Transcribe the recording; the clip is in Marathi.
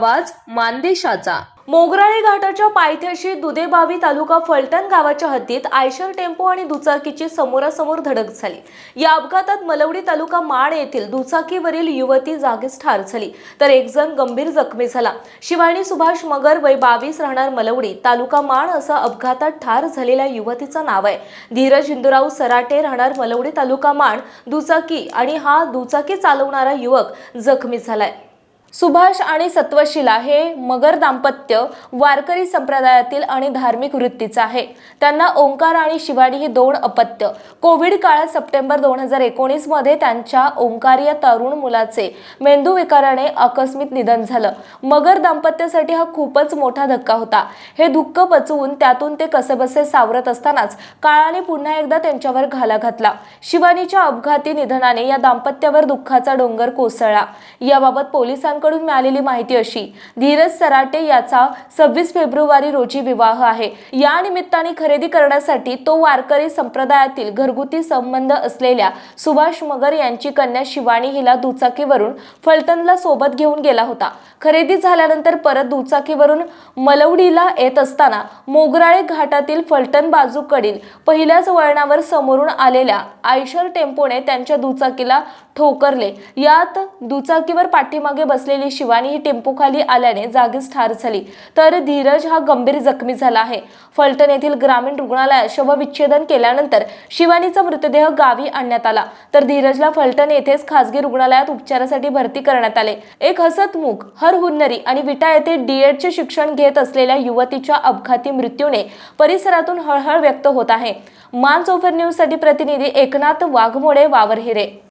आवाज मानदेशाचा. मोगराळे घाटाच्या पायथ्याशी दुधेबावी तालुका फलटण गावाच्या हद्दीत आयशर टेम्पो आणि दुचाकीची समोरासमोर धडक झाली. या अपघातात मलवडी तालुका माण येथील दुचाकीवरील युवती जागीच ठार झाली. तर एक जण गंभीर जखमी झाला. शिवानी सुभाष मगर वय बावीस राहणार मलवडी तालुका माण असं अपघातात ठार झालेल्या युवतीचं नाव आहे. धीरज हिंदुराव सराटे राहणार मलवडी तालुका माण दुचाकी आणि हा दुचाकी चालवणारा युवक जखमी झालाय. सुभाष आणि सत्वशिला हे मगर दाम्पत्य वारकरी संप्रदायातील आणि धार्मिक वृत्तीचं आहे. त्यांना ओंकार आणि शिवानी ही दोन अपत्य. कोविड काळात सप्टेंबर दोन हजार एकोणीसमध्ये त्यांच्या ओंकार या तरुण मुलाचे मेंदू विकाराने आकस्मिक निधन झालं. मगर दाम्पत्यासाठी हा खूपच मोठा धक्का होता. हे दुःख पचवून त्यातून ते कसेबसे सावरत असतानाच काळाने पुन्हा एकदा त्यांच्यावर घाला घातला. शिवानीच्या अपघाती निधनाने या दाम्पत्यावर दुःखाचा डोंगर कोसळला. याबाबत पोलिसांनी सूत्रांकडून मिळालेली माहिती अशी धीरज सराटे याचा सव्वीस फेब्रुवारी रोजी विवाह आहे. या निमित्ताने खरेदी करण्यासाठी तो वारकरी संप्रदायातील घरगुती संबंध असलेल्या सुभाष मगर यांची कन्या शिवानी हिला दुचाकीवरून फलटणला सोबत घेऊन गेला होता. खरेदी झाल्यानंतर परत दुचाकीवरून मलवडीला येत असताना मोगराळे घाटातील फलटण बाजूकडील पहिल्याच वळणावर समोरून आलेल्या आयशर टेम्पोने त्यांच्या दुचाकीला ठोकरले. यात दुचाकीवर पाठीमागे बसले असलेली शिवानी ही टेम्पोखाली आल्याने जागीच ठार झाली. तर धीरज हा गंभीर जखमी झाला आहे. फलटण येथील ग्रामीण रुग्णालयात शवविच्छेदन केल्यानंतर शिवानीचा मृतदेह गावी आणण्यात आला. तर धीरजला फलटण येथेच खासगी रुग्णालयात उपचारासाठी भरती करण्यात आले. एक हसतमुख हर हुन्नरी आणि विटा येथे डीएडचे शिक्षण घेत असलेल्या युवतीच्या अपघाती मृत्यूने परिसरातून हळहळ व्यक्त होत आहे. मान चौफर न्यूजसाठी प्रतिनिधी एकनाथ वाघमोडे वावरहिरे